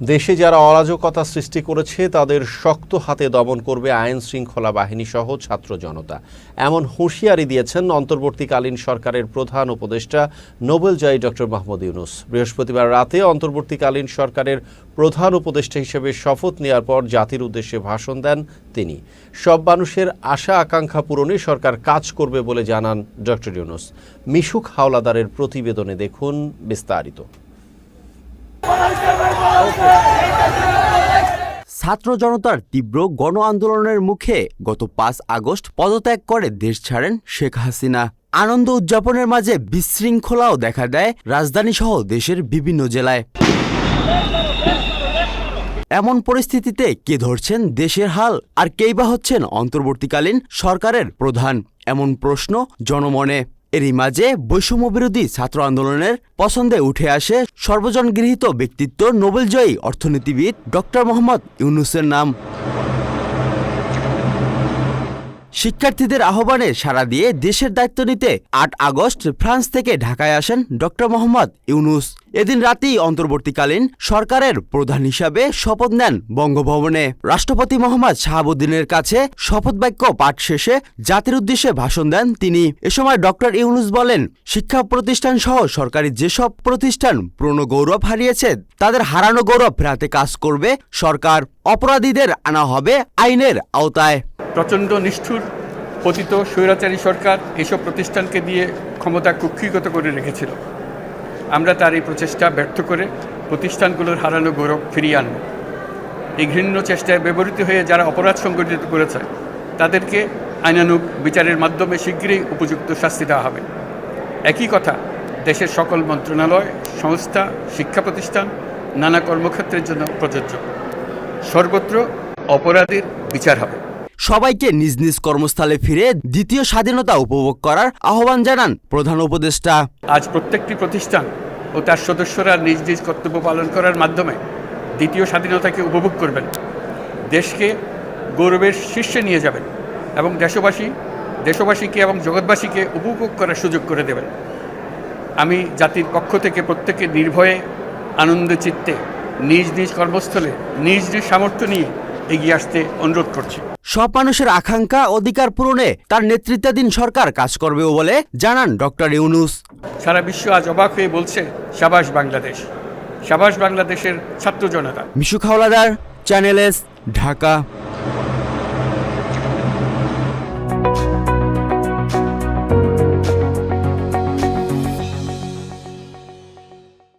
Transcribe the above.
দেশে যারা অরাজকতা সৃষ্টি করেছে, তাদের শক্ত হাতে দমন করবে আইন শৃঙ্খলা বাহিনী সহ ছাত্র জনতা। এমন হুঁশিয়ারি দিয়েছেন অন্তর্বর্তীকালীন সরকারের প্রধান উপদেষ্টা নোবেলজয়ী ডক্টর মাহমুদ ইউনুস। বৃহস্পতিবার রাতে অন্তর্বর্তীকালীন সরকারের প্রধান উপদেষ্টা হিসেবে শপথ নেওয়ার পর জাতির উদ্দেশ্যে ভাষণ দেন তিনি। সব মানুষের আশা আকাঙ্ক্ষা পূরণে সরকার কাজ করবে বলে জানান ডক্টর ইউনুস। মিশুক হাওলাদারের প্রতিবেদনে দেখুন বিস্তারিত। ছাত্র জনতার তীব্র গণ আন্দোলনের মুখে গত পাঁচ আগস্ট পদত্যাগ করে দেশ ছাড়েন শেখ হাসিনা। আনন্দ উদযাপনের মাঝে বিশৃঙ্খলাও দেখা দেয় রাজধানী সহ দেশের বিভিন্ন জেলায়। এমন পরিস্থিতিতে কে ধরছেন দেশের হাল আর কেই বা হচ্ছেন অন্তর্বর্তীকালীন সরকারের প্রধান? এমন প্রশ্ন জনমনে। এরই মাঝে বৈষম্য বিরোধী ছাত্র আন্দোলনের পছন্দে উঠে আসে সর্বজন গৃহীত ব্যক্তিত্ব নোবেলজয়ী অর্থনীতিবিদ ডক্টর মোহাম্মদ ইউনুসের নাম। শিক্ষার্থীদের আহ্বানে সাড়া দিয়ে দেশের দায়িত্ব নিতে আট আগস্ট ফ্রান্স থেকে ঢাকায় আসেন ডক্টর মোহাম্মদ ইউনুস। এদিন রাতেই অন্তর্বর্তীকালীন সরকারের প্রধান হিসাবে শপথ নেন বঙ্গভবনে। রাষ্ট্রপতি মোহাম্মদ শাহাবুদ্দিনের কাছে শপথ বাক্য পাঠ শেষে জাতির উদ্দেশ্যে ভাষণ দেন তিনি। এ সময় ডক্টর ইউনুস বলেন, শিক্ষা প্রতিষ্ঠান সহ সরকারি যেসব প্রতিষ্ঠান পুরনো গৌরব হারিয়েছে, তাদের হারানো গৌরব ফেরাতে কাজ করবে সরকার। অপরাধীদের আনা হবে আইনের আওতায়। প্রচণ্ড নিষ্ঠুর, পতিত স্বৈরাচারী সরকার এসব প্রতিষ্ঠানকে দিয়ে ক্ষমতা কুক্ষিগত করে রেখেছিল। আমরা তার এই প্রচেষ্টা ব্যর্থ করে প্রতিষ্ঠানগুলোর হারানো গৌরব ফিরিয়ে আনব। এই ঘৃণ্য চেষ্টায় ব্যবহৃত হয়ে যারা অপরাধ সংগঠিত করেছে, তাদেরকে আইনানুগ বিচারের মাধ্যমে শীঘ্রই উপযুক্ত শাস্তি দেওয়া হবে। একই কথা, দেশের সকল মন্ত্রণালয়, সংস্থা, শিক্ষা প্রতিষ্ঠান, নানা কর্মক্ষেত্রের জন্য প্রযোজ্য। সর্বত্র অপরাধীর বিচার হবে। সবাইকে নিজ নিজ কর্মস্থলে ফিরে দ্বিতীয় স্বাধীনতা উপভোগ করার আহ্বান জানান প্রধান উপদেষ্টা। আজ প্রত্যেকটি প্রতিষ্ঠান ও তার সদস্যরা নিজ নিজ কর্তব্য পালন করার মাধ্যমে দ্বিতীয় স্বাধীনতাকে উপভোগ করবেন। দেশকে গৌরবের শীর্ষে নিয়ে যাবেন এবং দেশবাসী, দেশবাসীকে এবং জগৎবাসীকে উপভোগ করার সুযোগ করে দেবেন। আমি জাতির পক্ষ থেকে প্রত্যেকে নির্ভয়ে, আনন্দ চিত্তে নিজ নিজ কর্মস্থলে, নিজ নিজ সামর্থ্য নিয়ে এগিয়ে আসতে অনুরোধ করছি। সব মানুষের আকাঙ্ক্ষা অধিকার পূরণে তার নেতৃত্বাধীন সরকার কাজ করবে বলে জানান ডক্টর ইউনুস। সারা বিশ্ব আজ অবাক হয়ে বলছে সাবাস বাংলাদেশ। সাবাস বাংলাদেশের ছাত্র জনতা। Mishu Khawladar channel S Dhaka.